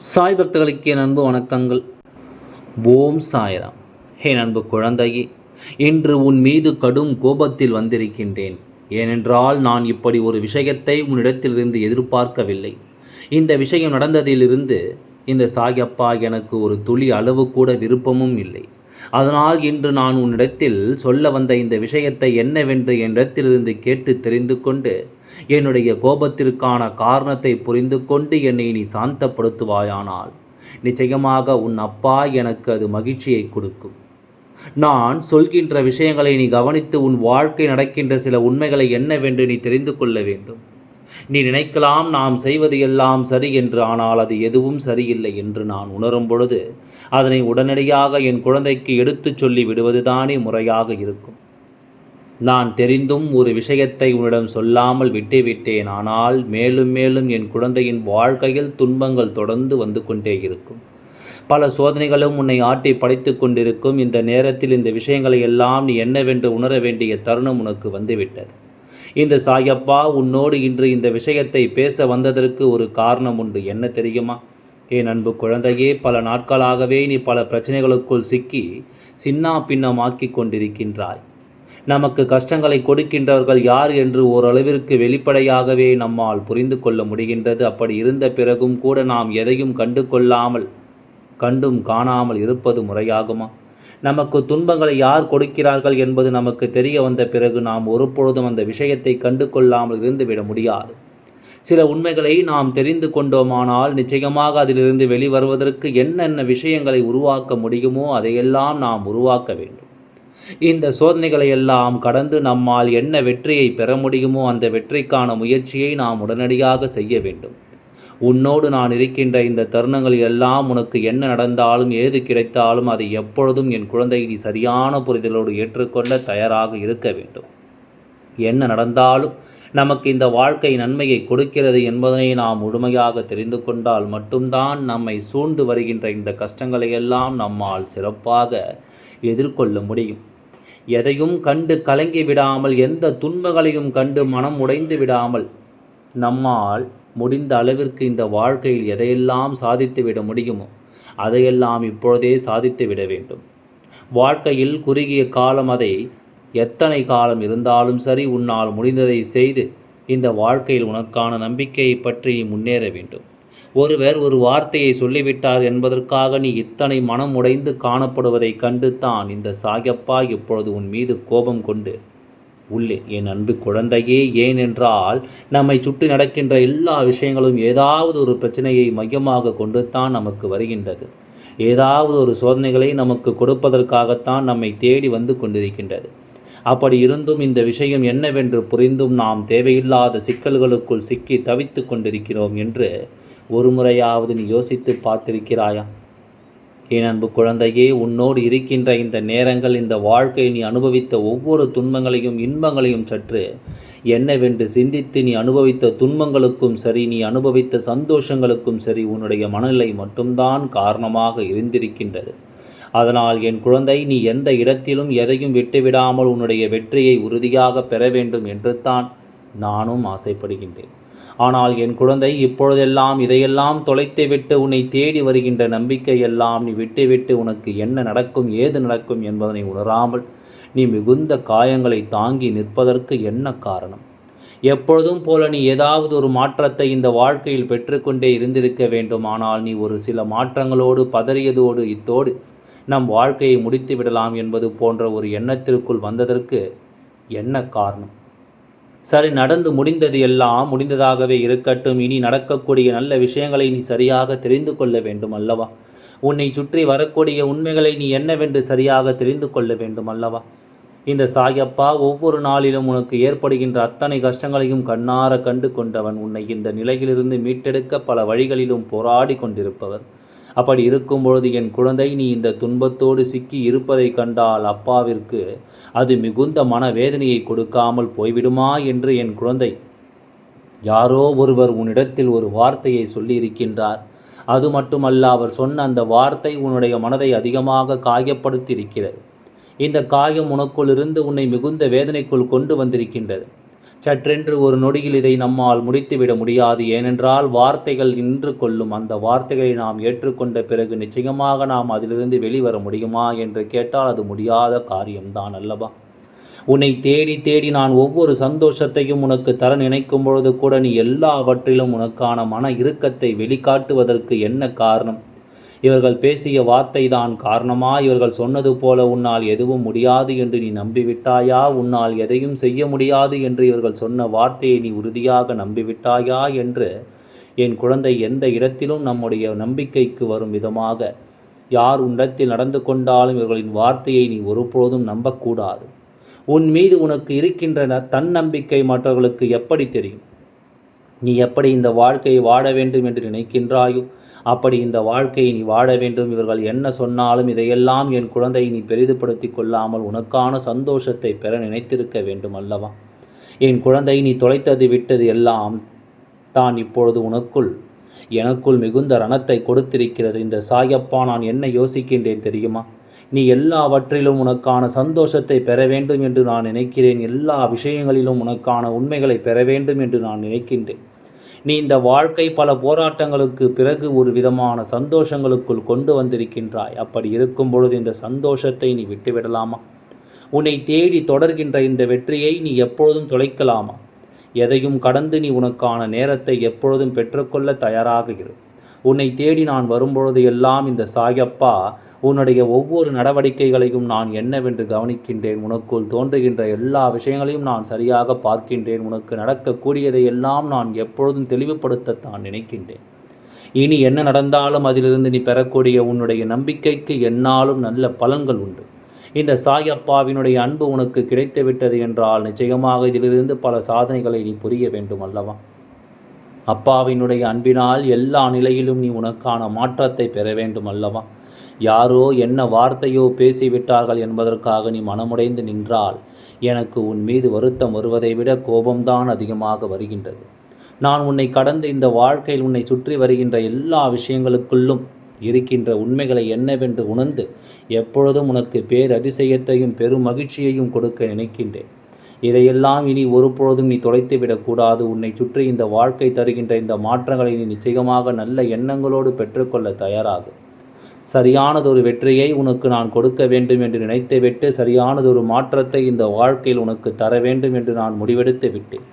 சாய் பக்தர்களுக்கு என் அன்பு வணக்கங்கள். ஓம் சாய்ராம். என் அன்பு குழந்தையே இன்று உன் மீது கடும் கோபத்தில் வந்திருக்கின்றேன். ஏனென்றால் நான் இப்படி ஒரு விஷயத்தை உன்னிடத்திலிருந்து எதிர்பார்க்கவில்லை. இந்த விஷயம் நடந்ததிலிருந்து இந்த சாயப்பா எனக்கு ஒரு துளி அளவு கூட விருப்பமும் இல்லை. அதனால் இன்று நான் உன்னிடத்தில் சொல்ல வந்த இந்த விஷயத்தை என்னவென்று என்னிடத்திலிருந்து கேட்டு தெரிந்து கொண்டு என்னுடைய கோபத்திற்கான காரணத்தை புரிந்து கொண்டு என்னை நீ சாந்தப்படுத்துவாயானால் நிச்சயமாக உன் அப்பா எனக்கு அது மகிழ்ச்சியை கொடுக்கும். நான் சொல்கின்ற விஷயங்களை நீ கவனித்து உன் வாழ்க்கை நடக்கின்ற சில உண்மைகளை என்னவென்று நீ தெரிந்து கொள்ள வேண்டும். நீ நினைக்கலாம் நாம் செய்வது எல்லாம் சரி என்று ஆனால் அது எதுவும் சரியில்லை என்று நான் உணரும் பொழுது அதனை உடனடியாக என் குழந்தைக்கு எடுத்துச் சொல்லி விடுவதுதானே முறையாக இருக்கும். நான் தெரிந்தும் ஒரு விஷயத்தை உன்னிடம் சொல்லாமல் விட்டுவிட்டேன். ஆனால் மேலும் மேலும் என் குழந்தையின் வாழ்க்கையில் துன்பங்கள் தொடர்ந்து வந்து கொண்டே இருக்கும். பல சோதனைகளும் உன்னை ஆட்டி படைத்து கொண்டிருக்கும். இந்த நேரத்தில் இந்த விஷயங்களை எல்லாம் நீ என்னவென்று உணர வேண்டிய தருணம் உனக்கு வந்துவிட்டது. இந்த சாயப்பா உன்னோடு இன்று இந்த விஷயத்தை பேச வந்ததற்கு ஒரு காரணம் உண்டு. என்ன தெரியுமா? என் அன்பு குழந்தையே பல நாட்களாகவே நீ பல பிரச்சனைகளுக்குள் சிக்கி சின்னா பின்னமாக்கி கொண்டிருக்கின்றாய். நமக்கு கஷ்டங்களை கொடுக்கின்றவர்கள் யார் என்று ஓரளவிற்கு வெளிப்படையாகவே நம்மால் புரிந்து கொள்ள முடிகின்றது. அப்படி இருந்த பிறகும் கூட நாம் எதையும் கண்டு கொள்ளாமல் கண்டும் காணாமல் இருப்பது முறையாகுமா? நமக்கு துன்பங்களை யார் கொடுக்கிறார்கள் என்பது நமக்கு தெரிய வந்த பிறகு நாம் ஒருபொழுதும் அந்த விஷயத்தை கண்டு கொள்ளாமல் இருந்துவிட முடியாது. சில உண்மைகளை நாம் தெரிந்து கொண்டோமானால் நிச்சயமாக அதிலிருந்து வெளிவருவதற்கு என்னென்ன விஷயங்களை உருவாக்க முடியுமோ அதையெல்லாம் நாம் உருவாக்க வேண்டும். இந்த சோதனைகளை எல்லாம் கடந்து நம்மால் என்ன வெற்றியை பெற முடியுமோ அந்த வெற்றிக்கான முயற்சியை நாம் உடனடியாக செய்ய வேண்டும். உன்னோடு நான் இருக்கின்ற இந்த தருணங்களில் எல்லாம் உனக்கு என்ன நடந்தாலும் ஏது கிடைத்தாலும் அதை எப்பொழுதும் என் குழந்தை நீ சரியான புரிதலோடு ஏற்றுக்கொள்ள தயாராக இருக்க வேண்டும். என்ன நடந்தாலும் நமக்கு இந்த வாழ்க்கை நன்மையை கொடுக்கிறது என்பதனை நாம் முழுமையாக தெரிந்து கொண்டால் மட்டும்தான் நம்மை சூழ்ந்து வருகின்ற இந்த கஷ்டங்களை எல்லாம் நம்மால் சிறப்பாக எதிர்கொள்ள முடியும். எதையும் கண்டு கலங்கி விடாமல் எந்த துன்பங்களையும் கண்டு மனம் உடைந்து விடாமல் நம்மால் முடிந்த அளவிற்கு இந்த வாழ்க்கையில் எதையெல்லாம் சாதித்து விட முடியுமோ அதையெல்லாம் இப்பொழுதே சாதித்து விட வேண்டும். வாழ்க்கையில் குறுகிய காலம் அதை எத்தனை காலம் இருந்தாலும் சரி உன்னால் முடிந்ததை செய்து இந்த வாழ்க்கையில் உனக்கான நம்பிக்கையை பற்றி முன்னேற வேண்டும். ஒருவர் ஒரு வார்த்தையை சொல்லிவிட்டார் என்பதற்காக நீ இத்தனை மனம் உடைந்து காணப்படுவதைக் கண்டு தான் இந்த சாயப்பா இப்பொழுது உன் மீது கோபம் கொண்டு. உள்ளே என் அன்பு குழந்தையே ஏனென்றால் நம்மை சுற்றி நடக்கின்ற எல்லா விஷயங்களும் ஏதாவது ஒரு பிரச்சனையை மையமாக கொண்டு தான் நமக்கு வருகின்றது. ஏதாவது ஒரு சோதனைகளை நமக்கு கொடுப்பதற்காகத்தான் நம்மை தேடி வந்து கொண்டிருக்கின்றது. அப்படி இருந்தும் இந்த விஷயம் என்னவென்று புரிந்தும் நாம் தேவையில்லாத சிக்கல்களுக்குள் சிக்கி தவித்து கொண்டிருக்கிறோம் என்று ஒரு முறையாவது நீ யோசித்து பார்த்திருக்கிறாயா? என் அன்பு குழந்தையே உன்னோடு இருக்கின்ற இந்த நேரங்கள் இந்த வாழ்க்கை நீ அனுபவித்த ஒவ்வொரு துன்பங்களையும் இன்பங்களையும் சற்று என்னவென்று சிந்தித்து நீ அனுபவித்த துன்பங்களுக்கும் சரி நீ அனுபவித்த சந்தோஷங்களுக்கும் சரி உன்னுடைய மனநிலை மட்டும்தான் காரணமாக இருந்திருக்கின்றது. அதனால் என் குழந்தை நீ எந்த இடத்திலும் எதையும் விட்டுவிடாமல் உன்னுடைய வெற்றியை உறுதியாக பெற வேண்டும் என்று தான் நானும் ஆசைப்படுகின்றேன். ஆனால் என் குழந்தை இப்பொழுதெல்லாம் இதையெல்லாம் தொலைத்துவிட்டு உன்னை தேடி வருகின்ற நம்பிக்கையெல்லாம் நீ விட்டுவிட்டு உனக்கு என்ன நடக்கும் ஏது நடக்கும் என்பதனை உணராமல் நீ மிகுந்த காயங்களை தாங்கி நிற்பதற்கு என்ன காரணம்? எப்பொழுதும் போல நீ ஏதாவது ஒரு மாற்றத்தை இந்த வாழ்க்கையில் பெற்றுக்கொண்டே இருந்திருக்க வேண்டும். ஆனால் நீ ஒரு சில மாற்றங்களோடு பதறியதோடு இத்தோடு நம் வாழ்க்கையை முடித்து விடலாம் என்பது போன்ற ஒரு எண்ணத்திற்குள் வந்ததற்கு என்ன காரணம்? சரி நடந்து முடிந்தது எல்லாம் முடிந்ததாகவே இருக்கட்டும். இனி நடக்கக்கூடிய நல்ல விஷயங்களை நீ சரியாக தெரிந்து கொள்ள வேண்டும் அல்லவா? உன்னை சுற்றி வரக்கூடிய உண்மைகளை நீ என்னவென்று சரியாக தெரிந்து கொள்ள வேண்டும் அல்லவா? இந்த சாயப்பா ஒவ்வொரு நாளிலும் உனக்கு ஏற்படுகின்ற அத்தனை கஷ்டங்களையும் கண்ணார கண்டு கொண்டவன் உன்னை இந்த நிலையிலிருந்து மீட்டெடுக்க பல வழிகளிலும் போராடி கொண்டிருப்பவர். அப்படி இருக்கும் பொழுது என் குழந்தை நீ இந்த துன்பத்தோடு சிக்கி இருப்பதை கண்டால் அப்பாவிற்கு அது மிகுந்த மனவேதனையை கொடுக்காமல் போய்விடுமா என்று என் குழந்தை. யாரோ ஒருவர் உன்னிடத்தில் ஒரு வார்த்தையை சொல்லியிருக்கின்றார். அது மட்டுமல்ல அவர் சொன்ன அந்த வார்த்தை உன்னுடைய மனதை அதிகமாக காயப்படுத்தி இருக்கிறது இந்த காயம் உனக்குள் இருந்து உன்னை மிகுந்த வேதனைக்குள் கொண்டு வந்திருக்கின்றது. சற்றென்று ஒரு நொடியில் இதை நம்மால் முடித்துவிட முடியாது. ஏனென்றால் வார்த்தைகள் நின்று கொள்ளும். அந்த வார்த்தைகளை நாம் ஏற்றுக்கொண்ட பிறகு நிச்சயமாக நாம் அதிலிருந்து வெளிவர முடியுமா என்று கேட்டால் அது முடியாத காரியம்தான் அல்லவா? உன்னை தேடி தேடி நான் ஒவ்வொரு சந்தோஷத்தையும் உனக்கு தர நினைக்கும் பொழுது கூட நீ எல்லாவற்றிலும் உனக்கான மன இறுக்கத்தை வெளிக்காட்டுவதற்கு என்ன காரணம்? இவர்கள் பேசிய வார்த்தை தான் காரணமா? இவர்கள் சொன்னது போல உன்னால் எதுவும் முடியாது என்று நீ நம்பிவிட்டாயா? உன்னால் எதையும் செய்ய முடியாது என்று இவர்கள் சொன்ன வார்த்தையை நீ உறுதியாக நம்பிவிட்டாயா? என்று என் குழந்தை எந்த இடத்திலும் நம்முடைய நம்பிக்கைக்கு வரும் விதமாக யார் உன்னிடத்தில் நடந்து கொண்டாலும் இவர்களின் வார்த்தையை நீ ஒருபோதும் நம்பக்கூடாது. உன் மீது உனக்கு இருக்கின்ற தன்னம்பிக்கை மற்றவர்களுக்கு எப்படி தெரியும்? நீ எப்படி இந்த வாழ்க்கையை வாழ வேண்டும் என்று நினைக்கின்றாயோ? அப்படி இந்த வாழ்க்கையை நீ வாழ வேண்டும். இவர்கள் என்ன சொன்னாலும் இதையெல்லாம் என் குழந்தை நீ பெரிதுபடுத்தி கொள்ளாமல் உனக்கான சந்தோஷத்தை பெற நினைத்திருக்க வேண்டும் அல்லவா? என் குழந்தை நீ தொலைத்தது விட்டது எல்லாம் தான் இப்பொழுது உனக்குள் எனக்குள் மிகுந்த ரணத்தை கொடுத்திருக்கிறது. இந்த சாயப்பா நான் என்ன யோசிக்கின்றேன் தெரியுமா? நீ எல்லாவற்றிலும் உனக்கான சந்தோஷத்தை பெற வேண்டும் என்று நான் நினைக்கிறேன். எல்லா விஷயங்களிலும் உனக்கான உண்மைகளை பெற வேண்டும் என்று நான் நினைக்கின்றேன். நீ இந்த வாழ்க்கை பல போராட்டங்களுக்கு பிறகு ஒரு விதமான சந்தோஷங்களுக்குள் கொண்டு வந்திருக்கின்றாய். அப்படி இருக்கும் பொழுது இந்த சந்தோஷத்தை நீ விட்டுவிடலாமா? உன்னை தேடி தொடர்கின்ற இந்த வெற்றியை நீ எப்பொழுதும் தொலைக்கலாமா? எதையும் கடந்து நீ உனக்கான நேரத்தை எப்பொழுதும் பெற்றுக்கொள்ள தயாராக இரு. உன்னை தேடி நான் வரும்பொழுது எல்லாம் இந்த சாயப்பா உன்னுடைய ஒவ்வொரு நடவடிக்கைகளையும் நான் என்னவென்று கவனிக்கின்றேன். உனக்குள் தோன்றுகின்ற எல்லா விஷயங்களையும் நான் சரியாக பார்க்கின்றேன். உனக்கு நடக்கக்கூடியதை எல்லாம் நான் எப்பொழுதும் தெளிவுபடுத்தத்தான் நினைக்கின்றேன். இனி என்ன நடந்தாலும் அதிலிருந்து நீ பெறக்கூடிய உன்னுடைய நம்பிக்கைக்கு என்னாலும் நல்ல பலன்கள் உண்டு. இந்த சாயப்பாவினுடைய அன்பு உனக்கு கிடைத்துவிட்டது என்றால் நிச்சயமாக இதிலிருந்து பல சாதனைகளை நீ புரிய வேண்டும் அல்லவா? அப்பாவினுடைய அன்பினால் எல்லா நிலையிலும் நீ உனக்கான மாற்றத்தை பெற வேண்டும் அல்லவா யாரோ என்ன வார்த்தையோ பேசிவிட்டார்கள் என்பதற்காக நீ மனமுடைந்து நின்றால் எனக்கு உன் மீது வருத்தம் வருவதை விட கோபம்தான் அதிகமாக வருகின்றது. நான் உன்னை கடந்து இந்த வாழ்க்கையில் உன்னை சுற்றி வருகின்ற எல்லா விஷயங்களுக்குள்ளும் இருக்கின்ற உண்மைகளை என்னவென்று உணர்ந்து எப்பொழுதும் உனக்கு பேரதிசயத்தையும் பெரும் மகிழ்ச்சியையும் கொடுக்க நினைக்கின்றேன். இதையெல்லாம் இனி ஒருபொழுதும் நீ தொலைத்து விடக்கூடாது. உன்னை சுற்றி இந்த வாழ்க்கை தருகின்ற இந்த மாற்றங்களை நீ நிச்சயமாக நல்ல எண்ணங்களோடு பெற்றுக்கொள்ள தயாராகும் சரியானதொரு வெற்றியை உனக்கு நான் கொடுக்க வேண்டும் என்று நினைத்துவிட்டு சரியானதொரு மாற்றத்தை இந்த வாழ்க்கையில் உனக்கு தர வேண்டும் என்று நான் முடிவெடுத்து விட்டேன்.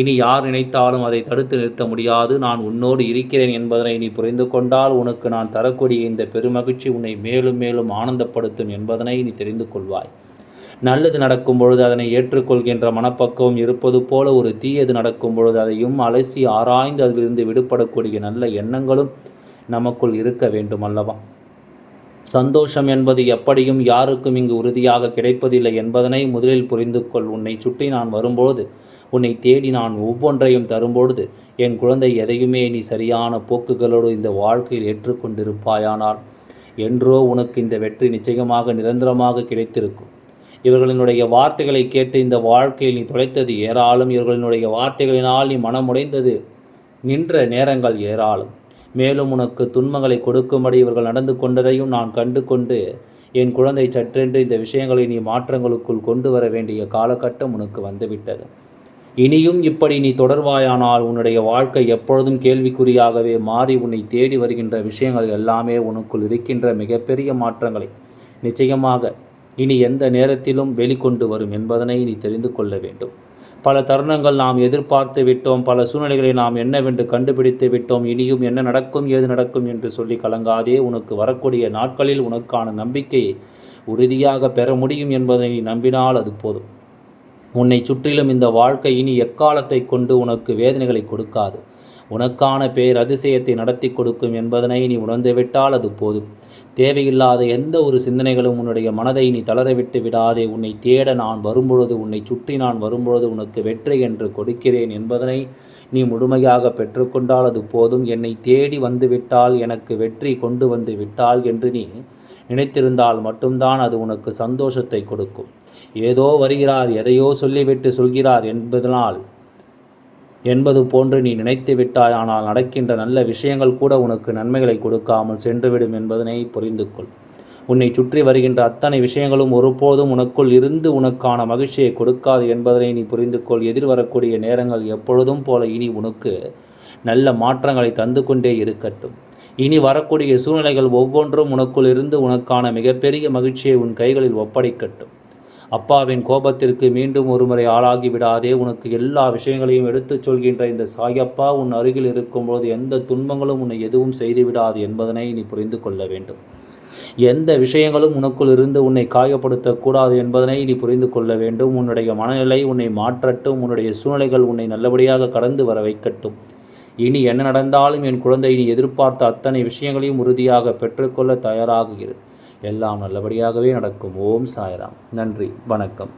இனி யார் நினைத்தாலும் அதை தடுத்து நிறுத்த முடியாது. நான் உன்னோடு இருக்கிறேன் என்பதனை நீ புரிந்து கொண்டால் உனக்கு நான் தரக்கூடிய இந்த பெருமகிழ்ச்சி உன்னை மேலும் மேலும் ஆனந்தப்படுத்தும் என்பதனை நீ தெரிந்து கொள்வாய். நல்லது நடக்கும் பொழுது அதனை ஏற்றுக்கொள்கின்ற மனப்பக்குவம் இருப்பது போல ஒரு தீயது நடக்கும் பொழுது அதையும் அலசி ஆராய்ந்து அதிலிருந்து விடுபடக்கூடிய நல்ல எண்ணங்களும் நமக்குள் இருக்க வேண்டும் அல்லவா? சந்தோஷம் என்பது எப்படியும் யாருக்கும் இங்கு உறுதியாக கிடைப்பதில்லை என்பதனை முதலில் புரிந்து கொள். உன்னை சுற்றி நான் வரும்பொழுது உன்னை தேடி நான் ஒவ்வொன்றையும் தரும்பொழுது என் குழந்தை எதையுமே நீ சரியான போக்குகளோடு இந்த வாழ்க்கையில் ஏற்றுக்கொண்டிருப்பாயானால் என்றோ உனக்கு இந்த வெற்றி நிச்சயமாக நிரந்தரமாக கிடைத்திருக்கும். இவர்களினுடைய வார்த்தைகளை கேட்டு இந்த வாழ்க்கையில் நீ தொலைத்தது ஏராளம். இவர்களினுடைய வார்த்தைகளினால் நீ மனமுடைந்தது நின்ற நேரங்கள் ஏராளம். மேலும் உனக்கு துன்பங்களை கொடுக்கும்படி இவர்கள் நடந்து கொண்டதையும் நான் கண்டு கொண்டு என் குழந்தை சற்றென்று இந்த விஷயங்களை நீ மாற்றங்களுக்குள் கொண்டு வர வேண்டிய காலகட்டம் உனக்கு வந்துவிட்டது. இனியும் இப்படி நீ தொடர்வாயானால் உன்னுடைய வாழ்க்கை எப்பொழுதும் கேள்விக்குறியாகவே மாறி உன்னை தேடி வருகின்ற விஷயங்கள் எல்லாமே உனக்குள் இருக்கின்ற மிகப்பெரிய மாற்றங்களை. நிச்சயமாக இனி எந்த நேரத்திலும் வெளிக்கொண்டு வரும் என்பதனை நீ தெரிந்து கொள்ள வேண்டும். பல தருணங்கள் நாம் எதிர்பார்த்து விட்டோம். பல சூழ்நிலைகளை நாம் என்னவென்று கண்டுபிடித்து விட்டோம். இனியும் என்ன நடக்கும் ஏது நடக்கும் என்று சொல்லி கலங்காதே. உனக்கு வரக்கூடிய நாட்களில் உனக்கான நம்பிக்கையை உறுதியாக பெற முடியும் என்பதை நீ நம்பினால் அது போதும். உன்னை சுற்றிலும் இந்த வாழ்க்கை இனி எக்காலத்தை கொண்டு உனக்கு வேதனைகளை கொடுக்காது. உனக்கான பேர் அதிசயத்தை நடத்தி கொடுக்கும் என்பதனை நீ உணர்ந்துவிட்டால் அது போதும். தேவையில்லாத எந்த ஒரு சிந்தனைகளும் உன்னுடைய மனதை நீ தளரவிட்டு விடாதே. உன்னை தேட நான் வரும்பொழுது உன்னை சுற்றி நான் வரும்பொழுது உனக்கு வெற்றி என்று கொடுக்கிறேன் என்பதனை நீ முழுமையாக பெற்றுக்கொண்டால் அது போதும். என்னை தேடி வந்துவிட்டால் எனக்கு வெற்றி கொண்டு வந்து விட்டால் என்று நீ நினைத்திருந்தால் மட்டும்தான் அது உனக்கு சந்தோஷத்தை கொடுக்கும். ஏதோ வருகிறார் எதையோ சொல்லிவிட்டு சொல்கிறார் என்பதனால் என்பது போன்று நீ நினைத்து விட்டாய். ஆனால் நடக்கின்ற நல்ல விஷயங்கள் கூட உனக்கு நன்மைகளை கொடுக்காமல் சென்றுவிடும் என்பதனை புரிந்து கொள். உன்னை சுற்றி வருகின்ற அத்தனை விஷயங்களும் ஒருபோதும் உனக்குள் இருந்து உனக்கான மகிழ்ச்சியை கொடுக்காது என்பதனை நீ புரிந்து கொள். எதிர்வரக்கூடிய நேரங்கள் எப்பொழுதும் போல இனி உனக்கு நல்ல மாற்றங்களை தந்து கொண்டே இருக்கட்டும். இனி வரக்கூடிய சூழ்நிலைகள் ஒவ்வொன்றும் உனக்குள் இருந்து உனக்கான மிகப்பெரிய மகிழ்ச்சியை உன் கைகளில் ஒப்படைக்கட்டும். அப்பாவின் கோபத்திற்கு மீண்டும் ஒருமுறை ஆளாகி விடாதே உனக்கு எல்லா விஷயங்களையும் எடுத்துச் சொல்கின்ற இந்த சாயப்பா உன் அருகில் இருக்கும்போது எந்த துன்பங்களும் உன்னை எதுவும் செய்துவிடாது என்பதனை நீ புரிந்து கொள்ள வேண்டும். எந்த விஷயங்களும் உனக்குள் இருந்து உன்னை காயப்படுத்தக்கூடாது என்பதனை நீ புரிந்து கொள்ள வேண்டும். உன்னுடைய மனநிலை உன்னை மாற்றட்டும் உன்னுடைய சூழ்நிலைகள் உன்னை நல்லபடியாக கடந்து வர வைக்கட்டும். இனி என்ன நடந்தாலும் என் குழந்தை நீ எதிர்பார்த்த அத்தனை விஷயங்களையும் உறுதியாக பெற்றுக்கொள்ள தயாராகுகிறது எல்லாம் நல்லபடியாகவே நடக்கும். ஓம் சாய்ராம். நன்றி. வணக்கம்.